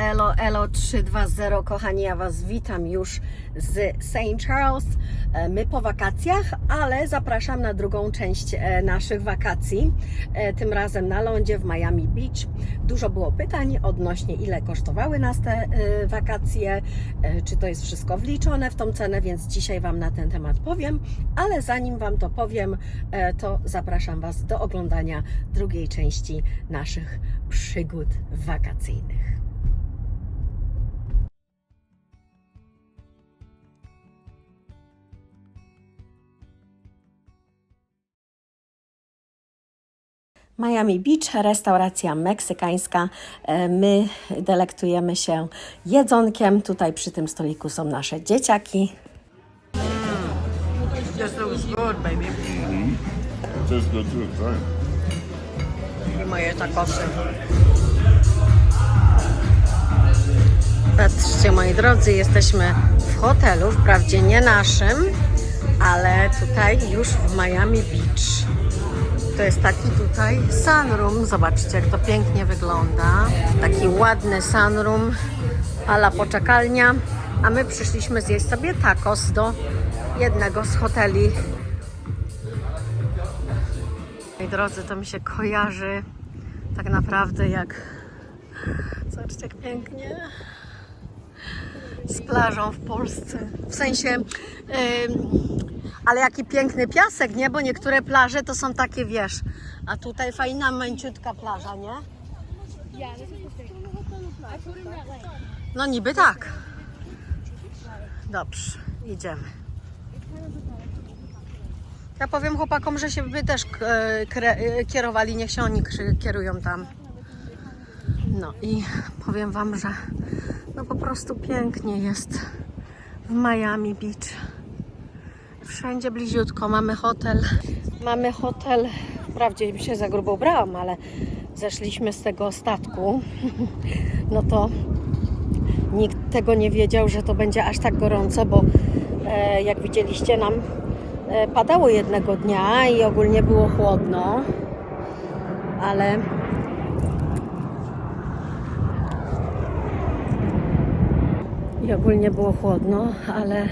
Elo, Elo 320, kochani, ja Was witam już z St. Charles. E, My po wakacjach, ale zapraszam na drugą część e, naszych wakacji. E, Tym razem na lądzie w Miami Beach. Dużo było pytań odnośnie ile kosztowały nas te wakacje, czy to jest wszystko wliczone w tą cenę, więc dzisiaj Wam na ten temat powiem. Ale zanim Wam to powiem, to zapraszam Was do oglądania drugiej części naszych przygód wakacyjnych. Miami Beach, restauracja meksykańska. E, My delektujemy się jedzonkiem. Tutaj przy tym stoliku są nasze dzieciaki. Just looks good, baby. Good too, it. Moje takosy. Patrzcie, moi drodzy, jesteśmy w hotelu, wprawdzie nie naszym, ale tutaj już w Miami Beach. To jest taki tutaj sunroom. Zobaczcie, jak to pięknie wygląda. Taki ładny sunroom, ala poczekalnia. A my przyszliśmy zjeść sobie tacos do jednego z hoteli. Moi drodzy, to mi się kojarzy tak naprawdę jak... Zobaczcie, jak pięknie z plażą w Polsce. W sensie, ym, ale jaki piękny piasek, nie? Bo niektóre plaże to są takie, wiesz, a tutaj fajna, męciutka plaża, nie? No niby tak. Dobrze, idziemy. Ja powiem chłopakom, że się by też e, e, kierowali, niech się oni kierują tam. No i powiem wam, że no po prostu pięknie jest w Miami Beach. Wszędzie bliziutko. Mamy hotel. Mamy hotel. Wprawdzie się za grubo ubrałam, ale zeszliśmy z tego statku. No to nikt tego nie wiedział, że to będzie aż tak gorąco, bo e, jak widzieliście nam e, padało jednego dnia i ogólnie było chłodno, ale i ogólnie było chłodno, ale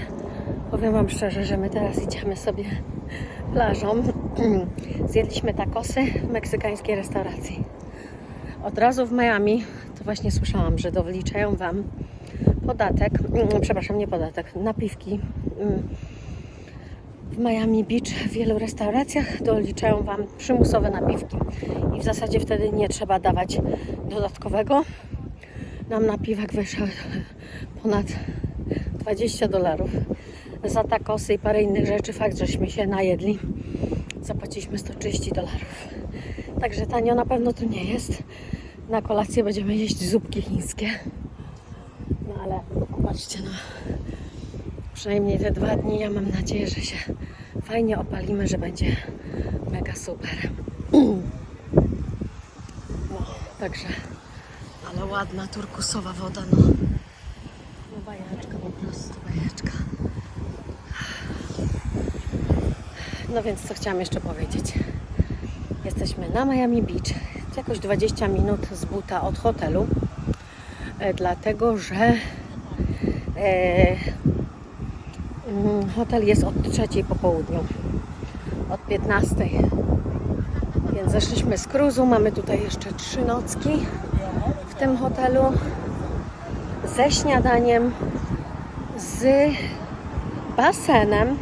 powiem Wam szczerze, że my teraz idziemy sobie plażą. Zjedliśmy takosy w meksykańskiej restauracji. Od razu w Miami, to właśnie słyszałam, że dowliczają Wam podatek, mm, przepraszam, nie podatek, napiwki. mm, W Miami Beach w wielu restauracjach doliczają Wam przymusowe napiwki i w zasadzie wtedy nie trzeba dawać dodatkowego. Nam napiwek wyszedł ponad 20 dolarów za takosy i parę innych rzeczy. Fakt, żeśmy się najedli. Zapłaciliśmy 130 dolarów. Także tanio na pewno tu nie jest. Na kolację będziemy jeść zupki chińskie. No ale patrzcie, no. Przynajmniej te dwa dni ja mam nadzieję, że się fajnie opalimy, że będzie mega super. No, także, ale ładna turkusowa woda, no. No bajeczka po prostu, bajeczka. No więc co chciałam jeszcze powiedzieć. Jesteśmy na Miami Beach, jakoś 20 minut z buta od hotelu, e, dlatego że e, mm, hotel jest od trzeciej po południu, od 15. Więc zeszliśmy z cruise'u, mamy tutaj jeszcze trzy nocki w tym hotelu ze śniadaniem, z basenem,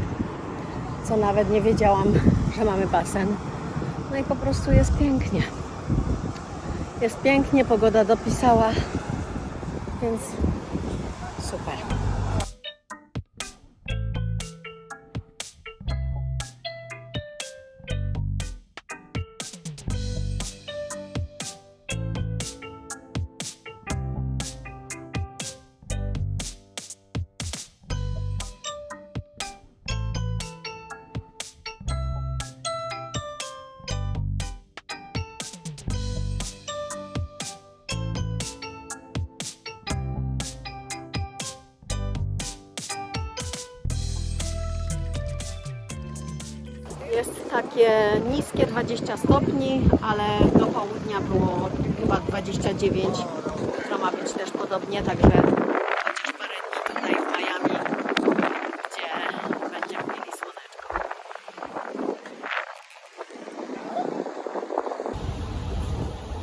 co nawet nie wiedziałam, że mamy basen. No i po prostu jest pięknie. Jest pięknie, pogoda dopisała, więc super. Jest takie niskie 20 stopni, ale do południa było chyba 29. Jutro ma być też po prawdopodobnie, także chociaż parę dni tutaj w Miami, gdzie będziemy mieli słoneczko.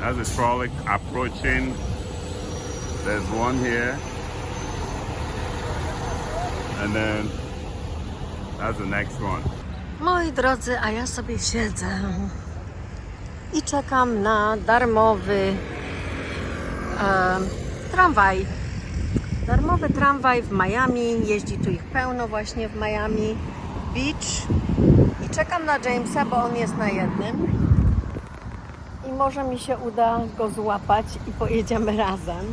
As the trolley approaching, there's one here. And then that's the next one. Moi drodzy, a ja sobie siedzę i czekam na darmowy e, tramwaj. Darmowy tramwaj w Miami. Jeździ tu ich pełno właśnie w Miami Beach. I czekam na Jamesa, bo on jest na jednym. I może mi się uda go złapać i pojedziemy razem.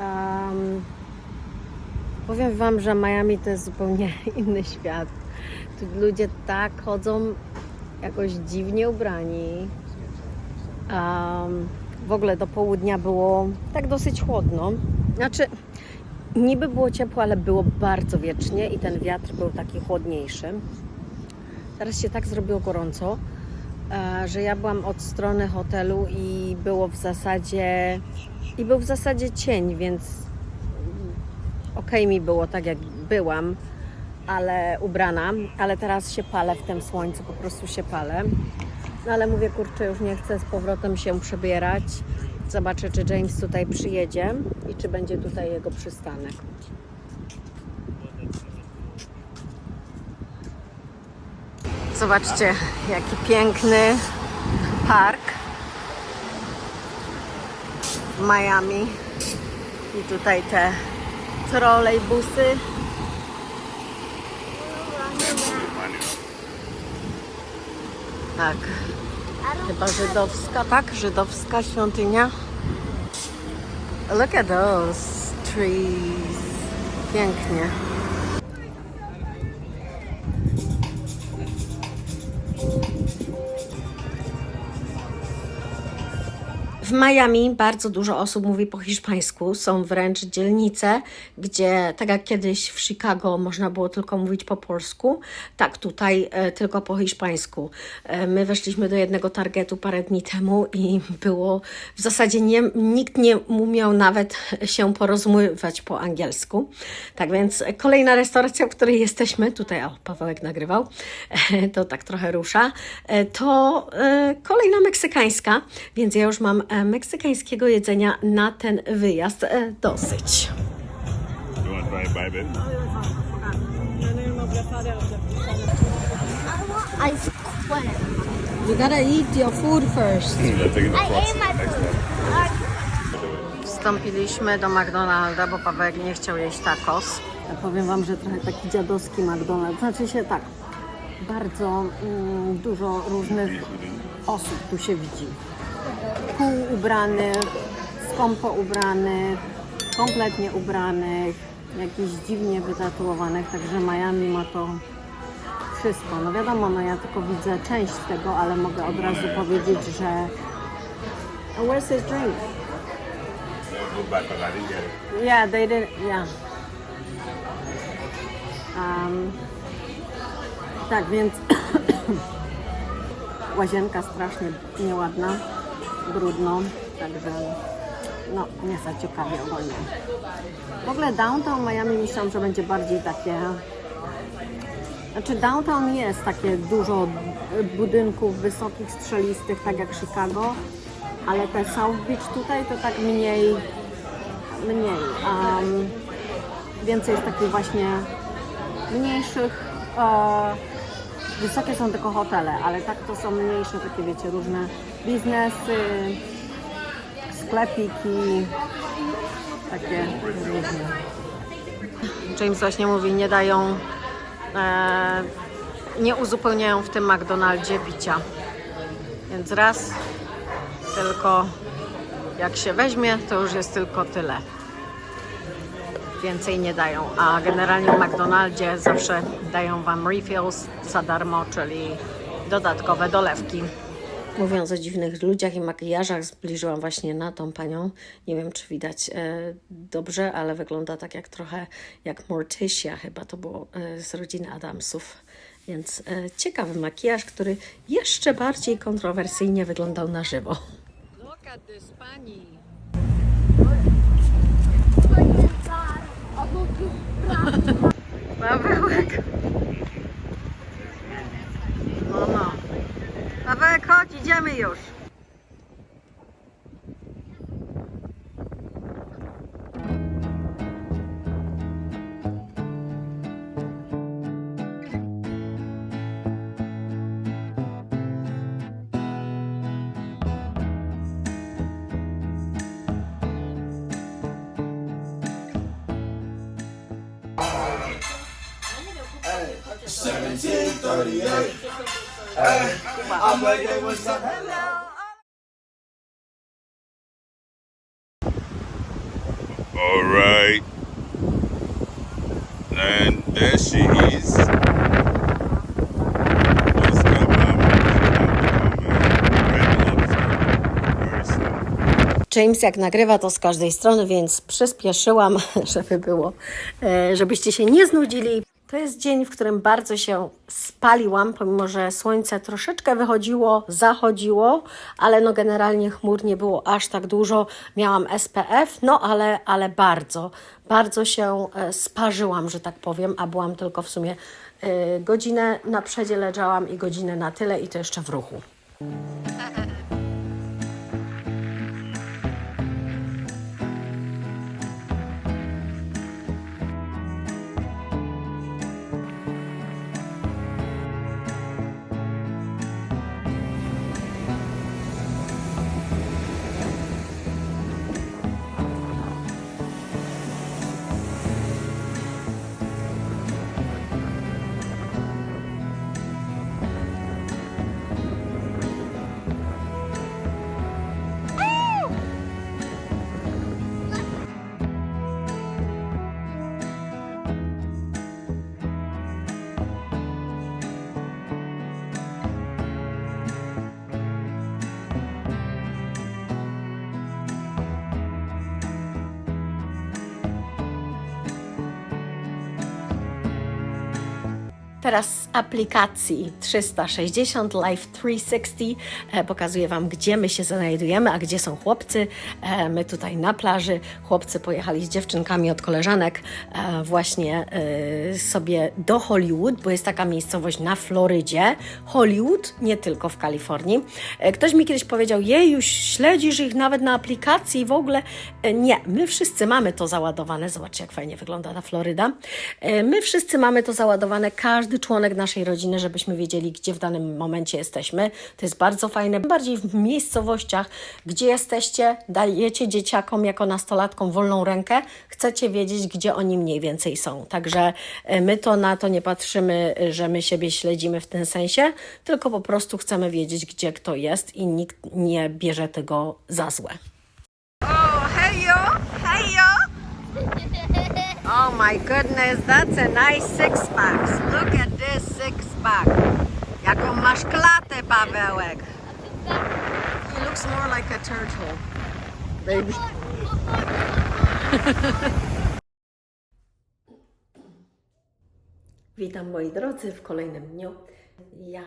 Em, powiem Wam, że Miami to jest zupełnie inny świat. Tu ludzie tak chodzą jakoś dziwnie ubrani. Um, w ogóle do południa było tak dosyć chłodno. Znaczy, niby było ciepło, ale było bardzo wiecznie i ten wiatr był taki chłodniejszy. Teraz się tak zrobiło gorąco, e, że ja byłam od strony hotelu i było w zasadzie i był w zasadzie cień, więc okej mi było tak jak byłam ale ubrana, ale teraz się palę w tym słońcu, po prostu się palę. No ale mówię, kurczę, już nie chcę z powrotem się przebierać. Zobaczę, czy James tutaj przyjedzie i czy będzie tutaj jego przystanek. Zobaczcie, jaki piękny park w Miami. I tutaj te trolejbusy. Tak. Chyba żydowska, tak? Żydowska świątynia. Look at those trees. Pięknie. Miami bardzo dużo osób mówi po hiszpańsku. Są wręcz dzielnice, gdzie tak jak kiedyś w Chicago można było tylko mówić po polsku, tak tutaj e, tylko po hiszpańsku. E, my weszliśmy do jednego targetu parę dni temu i było w zasadzie nie, nikt nie umiał nawet się porozumiewać po angielsku. Tak więc kolejna restauracja, w której jesteśmy, tutaj o, Pawełek nagrywał, e, to tak trochę rusza, e, to e, kolejna meksykańska, więc ja już mam e, meksykańskiego jedzenia na ten wyjazd e, dosyć. Cream. You gotta eat your food first. I time. Wstąpiliśmy do McDonalda, bo Pawełek nie chciał jeść tacos. Ja powiem Wam, że trochę taki dziadowski McDonald's. Znaczy się tak, bardzo mm, dużo różnych osób tu się widzi. Pół ubranych, skąpo ubranych, kompletnie ubranych, jakichś dziwnie wytatuowanych, także Miami ma to wszystko. No wiadomo, no ja tylko widzę część tego, ale mogę od razu powiedzieć, że Where's his drink? Yeah, they did. Yeah. Um, tak więc łazienka strasznie nieładna, brudno, także no nie za ciekawie ogólnie. W ogóle downtown Miami myślałam, że będzie bardziej takie. Znaczy downtown jest takie dużo budynków wysokich, strzelistych, tak jak Chicago, ale te South Beach tutaj to tak mniej mniej. Um, więcej jest takich właśnie mniejszych. E, wysokie są tylko hotele, ale tak to są mniejsze, takie wiecie, różne biznesy, sklepiki, takie różne. James właśnie mówi, nie dają, e, nie uzupełniają w tym McDonaldzie picia. Więc raz tylko jak się weźmie, to już jest tylko tyle. Więcej nie dają. A generalnie w McDonaldzie zawsze dają Wam refills za darmo, czyli dodatkowe dolewki. Mówiąc o dziwnych ludziach i makijażach, zbliżyłam właśnie na tą panią. Nie wiem, czy widać e, dobrze, ale wygląda tak jak trochę jak Morticia, chyba to było e, z rodziny Adamsów. Więc e, ciekawy makijaż, który jeszcze bardziej kontrowersyjnie wyglądał na żywo. Look at this pani. Pawełek. Już. All right. And there she is. What's up, mama? Red lobster. Very slow. James jak nagrywa to z każdej strony, więc przyspieszyłam, żeby było, e, żebyście się nie znudzili. To jest dzień, w którym bardzo się spaliłam, pomimo że słońce troszeczkę wychodziło, zachodziło, ale no generalnie chmur nie było aż tak dużo. Miałam SPF, no ale, ale bardzo, bardzo się e, sparzyłam, że tak powiem, a byłam tylko w sumie e, godzinę na przedzie leżałam i godzinę na tyle i to jeszcze w ruchu. Teraz z aplikacji 360 Live 360 e, pokazuję Wam, gdzie my się znajdujemy, a gdzie są chłopcy. E, my tutaj na plaży. Chłopcy pojechali z dziewczynkami od koleżanek e, właśnie e, sobie do Hollywood, bo jest taka miejscowość na Florydzie. Hollywood, nie tylko w Kalifornii. Ktoś mi kiedyś powiedział, jej, już śledzisz ich nawet na aplikacji i w ogóle. Nie, my wszyscy mamy to załadowane. Zobaczcie, jak fajnie wygląda ta Floryda. My wszyscy mamy to załadowane, każdy członek naszej rodziny, żebyśmy wiedzieli, gdzie w danym momencie jesteśmy. To jest bardzo fajne. Bardziej w miejscowościach, gdzie jesteście, dajecie dzieciakom jako nastolatkom wolną rękę, chcecie wiedzieć, gdzie oni mniej więcej są. Także e, my to na to nie patrzymy, e, że my siebie śledzimy w tym sensie, tylko po prostu chcemy wiedzieć, gdzie kto jest i nikt nie bierze tego za złe. Oh my goodness, that's a nice six pack. Look at this six pack. Jaką masz klatę, Pawełek. He looks more like a turtle. Baby. Witam moi drodzy w kolejnym dniu. Ja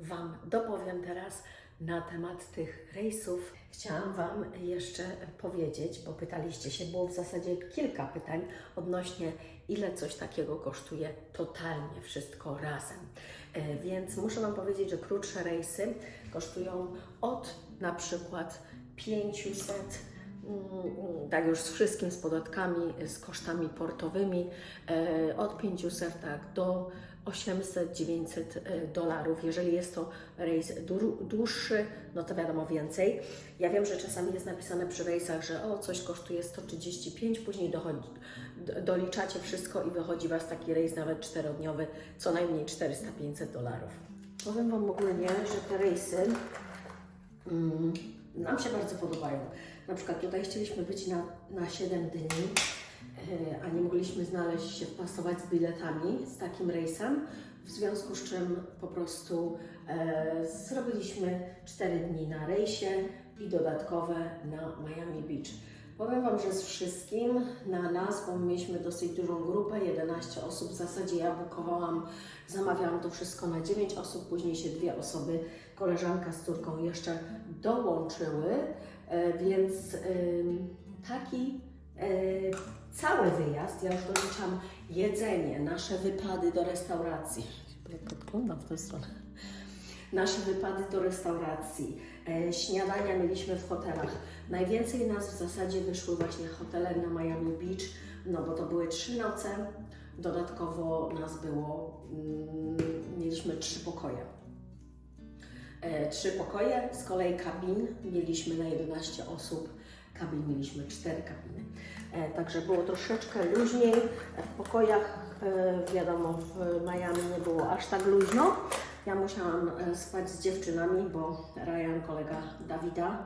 Wam dopowiem teraz na temat tych rejsów. Chciałam Wam jeszcze powiedzieć, bo pytaliście się, było w zasadzie kilka pytań odnośnie ile coś takiego kosztuje totalnie wszystko razem. E, Więc muszę Wam powiedzieć, że krótsze rejsy kosztują od na przykład 500 Mm, tak już z wszystkim, z podatkami, z kosztami portowymi, e, od 500 tak, do 800-900 e, dolarów. Jeżeli jest to rejs dłu- dłuższy, no to wiadomo więcej. Ja wiem, że czasami jest napisane przy rejsach, że o, coś kosztuje 135, później dochodzi, doliczacie wszystko i wychodzi Was taki rejs nawet czterodniowy, co najmniej 400-500 dolarów. Powiem Wam ogólnie, że te rejsy Mm, nam się bardzo podobają. Na przykład tutaj chcieliśmy być na, na 7 dni, a nie mogliśmy znaleźć się, wpasować z biletami z takim rejsem, w związku z czym po prostu e, zrobiliśmy 4 dni na rejsie i dodatkowe na Miami Beach. Powiem Wam, że z wszystkim na nas, bo my mieliśmy dosyć dużą grupę, 11 osób, w zasadzie ja bukowałam, zamawiałam to wszystko na 9 osób, później się dwie osoby, koleżanka z córką jeszcze dołączyły, e, więc ym, taki e, cały wyjazd, ja już doliczam jedzenie, nasze wypady do restauracji, jak to wygląda w tę stronę, nasze wypady do restauracji, E, Śniadania mieliśmy w hotelach. Najwięcej nas w zasadzie wyszły właśnie hotele na Miami Beach, no bo to były trzy noce. Dodatkowo nas było, mm, mieliśmy trzy pokoje. E, Trzy pokoje, z kolei kabin mieliśmy na 11 osób, kabin mieliśmy cztery kabiny. E, Także było troszeczkę luźniej. W pokojach, e, wiadomo, w Miami nie było aż tak luźno. Ja musiałam e, spać z dziewczynami, bo Ryan, kolega Dawida,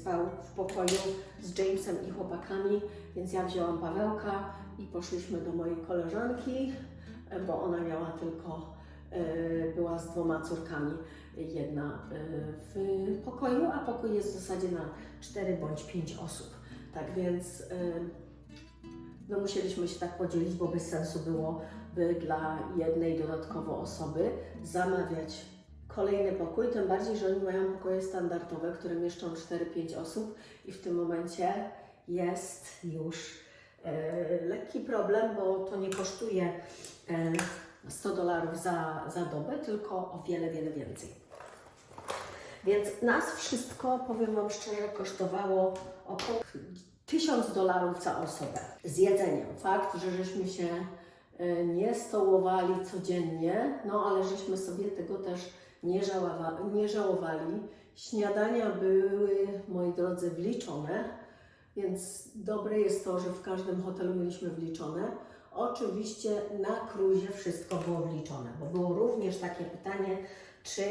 spał w pokoju z Jamesem i chłopakami, więc ja wzięłam Pawełka i poszliśmy do mojej koleżanki, bo ona miała tylko, była z dwoma córkami, jedna e, w pokoju, a pokój jest w zasadzie na 4 bądź 5 osób. Tak więc e, no musieliśmy się tak podzielić, bo bez sensu byłoby dla jednej dodatkowo osoby zamawiać kolejny pokój, tym bardziej, że oni mają pokoje standardowe, które mieszczą 4-5 osób i w tym momencie jest już e, lekki problem, bo to nie kosztuje e, 100 dolarów za, za dobę, tylko o wiele, wiele więcej. Więc nas wszystko, powiem Wam szczerze, kosztowało około 1000 dolarów za osobę z jedzeniem. Fakt, że żeśmy się e, nie stołowali codziennie, no ale żeśmy sobie tego też nie, żałowa, nie żałowali. Śniadania były, moi drodzy, wliczone, więc dobre jest to, że w każdym hotelu mieliśmy wliczone. Oczywiście na cruzie wszystko było wliczone, bo było również takie pytanie, czy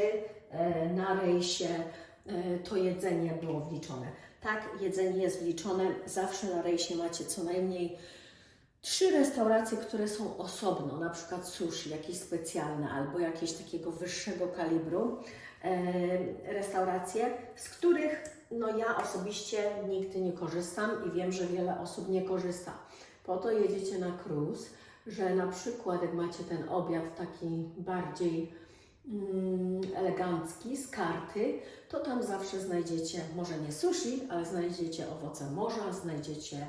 e, na rejsie e, to jedzenie było wliczone. Tak, jedzenie jest wliczone. Zawsze na rejsie macie co najmniej trzy restauracje, które są osobno, na przykład sushi, jakieś specjalne albo jakieś takiego wyższego kalibru e, restauracje, z których no ja osobiście nigdy nie korzystam i wiem, że wiele osób nie korzysta. Po to jedziecie na cruise, że na przykład jak macie ten obiad taki bardziej mm, elegancki z karty, to tam zawsze znajdziecie, może nie sushi, ale znajdziecie owoce morza, znajdziecie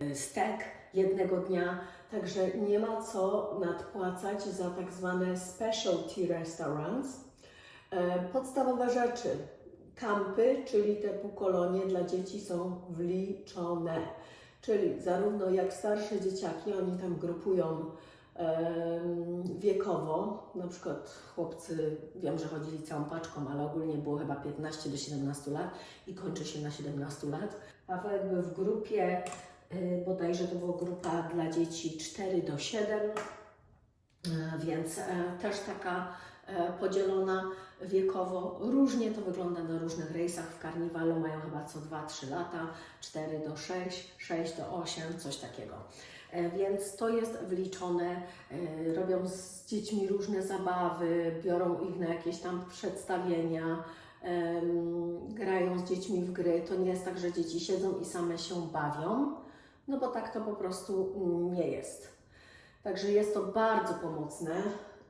yy, stek jednego dnia, także nie ma co nadpłacać za tak zwane specialty restaurants. E, Podstawowe rzeczy, kampy, czyli te półkolonie dla dzieci są wliczone. Czyli zarówno jak starsze dzieciaki, oni tam grupują wiekowo, na przykład chłopcy, wiem, że chodzili całą paczką, ale ogólnie było chyba 15 do 17 lat i kończy się na 17 lat. Paweł w grupie, y, bodajże to była grupa dla dzieci 4 do 7, E, więc e, też taka e, podzielona wiekowo. Różnie to wygląda na różnych rejsach. W karniwalu mają chyba co 2-3 lata, 4 do 6, 6 do 8, coś takiego. E, Więc to jest wliczone, e, robią z dziećmi różne zabawy, biorą ich na jakieś tam przedstawienia, grają z dziećmi w gry. To nie jest tak, że dzieci siedzą i same się bawią, no bo tak to po prostu nie jest. Także jest to bardzo pomocne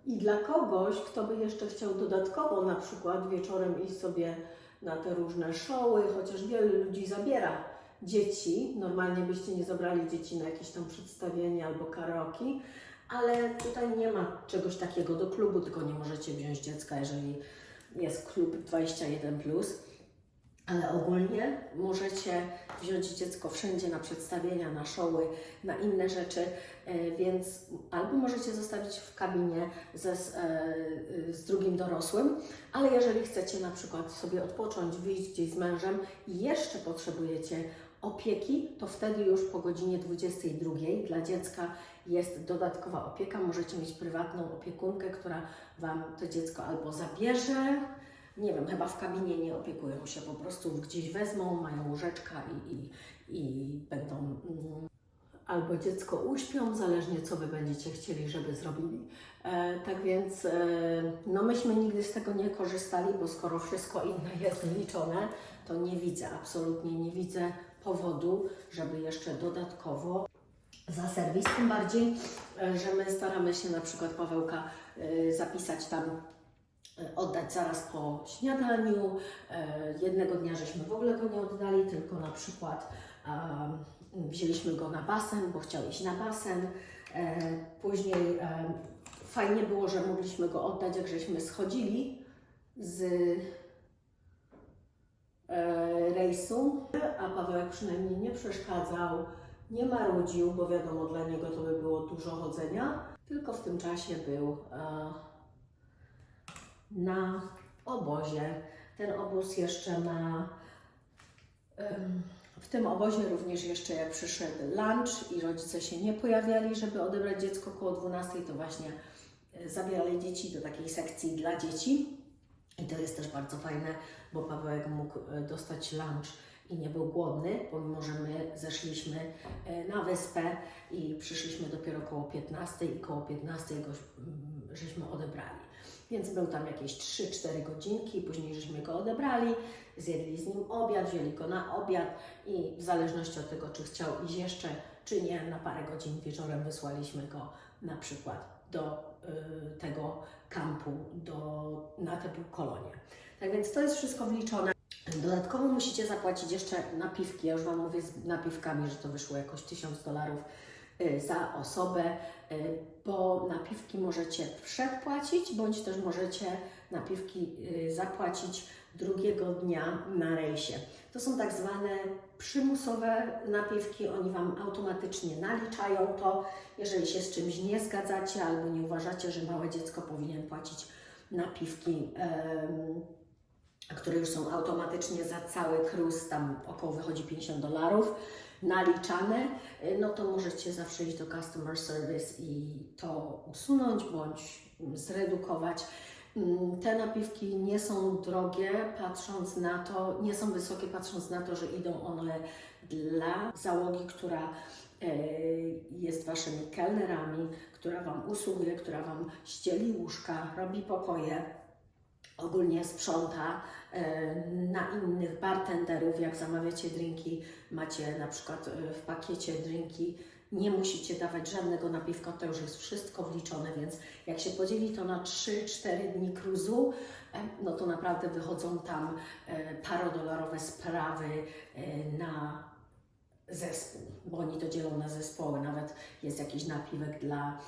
i dla kogoś, kto by jeszcze chciał dodatkowo na przykład wieczorem iść sobie na te różne showy, chociaż wiele ludzi zabiera dzieci, normalnie byście nie zabrali dzieci na jakieś tam przedstawienie albo karaoke, ale tutaj nie ma czegoś takiego do klubu, tylko nie możecie wziąć dziecka, jeżeli jest klub 21+. Ale ogólnie możecie wziąć dziecko wszędzie na przedstawienia, na showy, na inne rzeczy, e, więc albo możecie zostawić w kabinie ze, z, e, z drugim dorosłym, ale jeżeli chcecie na przykład sobie odpocząć, wyjść gdzieś z mężem i jeszcze potrzebujecie opieki, to wtedy już po godzinie 22 dla dziecka jest dodatkowa opieka. Możecie mieć prywatną opiekunkę, która Wam to dziecko albo zabierze, nie wiem, chyba w kabinie nie opiekują się, po prostu gdzieś wezmą, mają łóżeczka i, i, i będą mm, albo dziecko uśpią, zależnie co Wy będziecie chcieli, żeby zrobili. E, tak więc, e, no myśmy nigdy z tego nie korzystali, bo skoro wszystko inne jest wliczone, to nie widzę, absolutnie nie widzę powodu, żeby jeszcze dodatkowo za serwis, tym bardziej, e, że my staramy się na przykład Pawełka e, zapisać tam oddać zaraz po śniadaniu. E, Jednego dnia żeśmy w ogóle go nie oddali, tylko na przykład wzięliśmy go na basen, bo chciał iść na basen. E, Później fajnie było, że mogliśmy go oddać, jak żeśmy schodzili z e, rejsu, a Pawełek przynajmniej nie przeszkadzał, nie marudził, bo wiadomo, dla niego to by było dużo chodzenia, tylko w tym czasie był na obozie. Ten obóz jeszcze ma. W tym obozie również jeszcze jak przyszedł lunch i rodzice się nie pojawiali, żeby odebrać dziecko koło 12, to właśnie e, zabierali dzieci do takiej sekcji dla dzieci. I to jest też bardzo fajne, bo Pawełek mógł e, dostać lunch i nie był głodny, pomimo że my zeszliśmy e, na wyspę i przyszliśmy dopiero koło 15 i koło 15 go mm, żeśmy odebrali. Więc był tam jakieś 3-4 godzinki, później żeśmy go odebrali, zjedli z nim obiad, wzięli go na obiad i w zależności od tego, czy chciał iść jeszcze, czy nie, na parę godzin wieczorem wysłaliśmy go na przykład do y, tego kampu, do, na tę kolonię. Tak więc to jest wszystko wliczone. Dodatkowo musicie zapłacić jeszcze napiwki. Ja już Wam mówię z napiwkami, że to wyszło jakoś 1000 dolarów za osobę, y, bo napiwki możecie przedpłacić, bądź też możecie napiwki y, zapłacić drugiego dnia na rejsie. To są tak zwane przymusowe napiwki, oni Wam automatycznie naliczają to, jeżeli się z czymś nie zgadzacie albo nie uważacie, że małe dziecko powinien płacić napiwki. które już są automatycznie za cały cruise, tam około wychodzi 50 dolarów, naliczane, y, no to możecie zawsze iść do customer service i to usunąć bądź mm, zredukować. Mm, Te napiwki nie są drogie, patrząc na to, nie są wysokie, patrząc na to, że idą one dla załogi, która e, jest Waszymi kelnerami, która Wam usługuje, która Wam ścieli łóżka, robi pokoje, ogólnie sprząta e, na innych bartenderów, jak zamawiacie drinki, macie na przykład e, w pakiecie drinki, nie musicie dawać żadnego napiwka, to już jest wszystko wliczone, więc jak się podzieli to na 3-4 dni cruise'u, e, no to naprawdę wychodzą tam parodolarowe sprawy na zespół, bo oni to dzielą na zespoły, nawet jest jakiś napiwek dla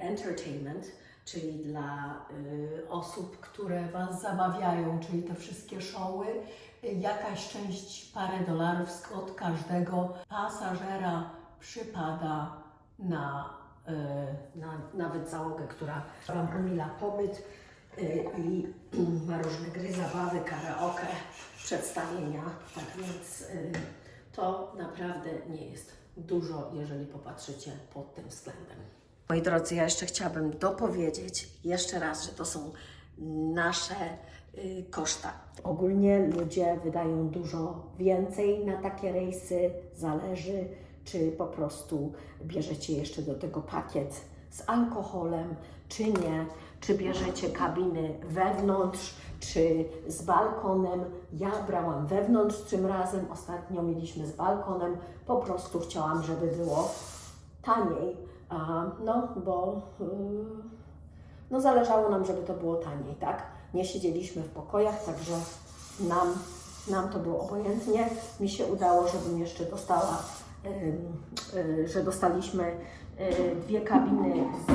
entertainment, czyli dla y, osób, które Was zamawiają, czyli te wszystkie showy. Y, Jakaś część, parę dolarów od każdego pasażera przypada na, y, na nawet załogę, która Wam umila pobyt y, i ma różne gry, zabawy, karaoke, przedstawienia. Tak więc y, to naprawdę nie jest dużo, jeżeli popatrzycie pod tym względem. Moi drodzy, ja jeszcze chciałabym dopowiedzieć jeszcze raz, że to są nasze y, koszta. Ogólnie ludzie wydają dużo więcej na takie rejsy, zależy, czy po prostu bierzecie jeszcze do tego pakiet z alkoholem, czy nie, czy bierzecie kabiny wewnątrz, czy z balkonem. Ja brałam wewnątrz tym razem, ostatnio mieliśmy z balkonem, po prostu chciałam, żeby było taniej. A, no, bo yy, no zależało nam, żeby to było taniej, tak? Nie siedzieliśmy w pokojach, także nam, nam to było obojętnie. Mi się udało, żebym jeszcze dostała, yy, że dostaliśmy yy, dwie kabiny z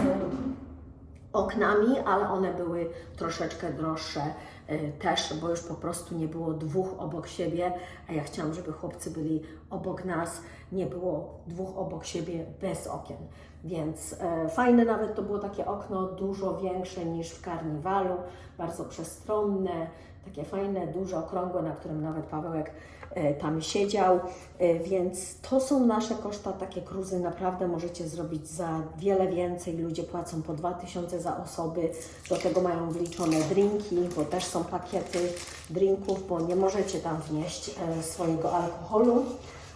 oknami, ale one były troszeczkę droższe y, też, bo już po prostu nie było dwóch obok siebie, a ja chciałam, żeby chłopcy byli obok nas, nie było dwóch obok siebie bez okien. Więc e, fajne nawet to było takie okno, dużo większe niż w karniwalu, bardzo przestronne, takie fajne, duże, okrągłe, na którym nawet Pawełek e, tam siedział, E, więc to są nasze koszta, takie cruzy naprawdę możecie zrobić za wiele więcej, ludzie płacą po 2000 za osoby, do tego mają wliczone drinki, bo też są pakiety drinków, bo nie możecie tam wnieść e, swojego alkoholu.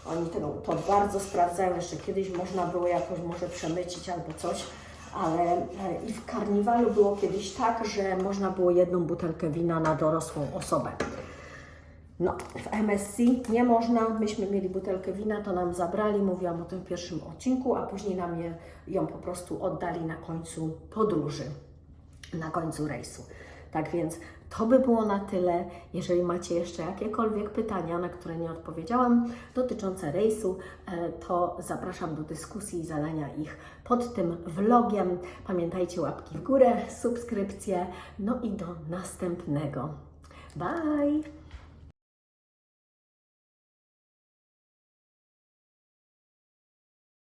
Oni tego, to bardzo sprawdzają, jeszcze kiedyś można było jakoś może przemycić albo coś, ale e, i w karniwalu było kiedyś tak, że można było jedną butelkę wina na dorosłą osobę. No, w MSC nie można. Myśmy mieli butelkę wina, to nam zabrali, mówiłam o tym w pierwszym odcinku, a później nam je, ją po prostu oddali na końcu podróży, na końcu rejsu. Tak więc to by było na tyle. Jeżeli macie jeszcze jakiekolwiek pytania, na które nie odpowiedziałam, dotyczące rejsu, e, to zapraszam do dyskusji i zadania ich pod tym vlogiem. Pamiętajcie łapki w górę, subskrypcje, no i do następnego. Bye!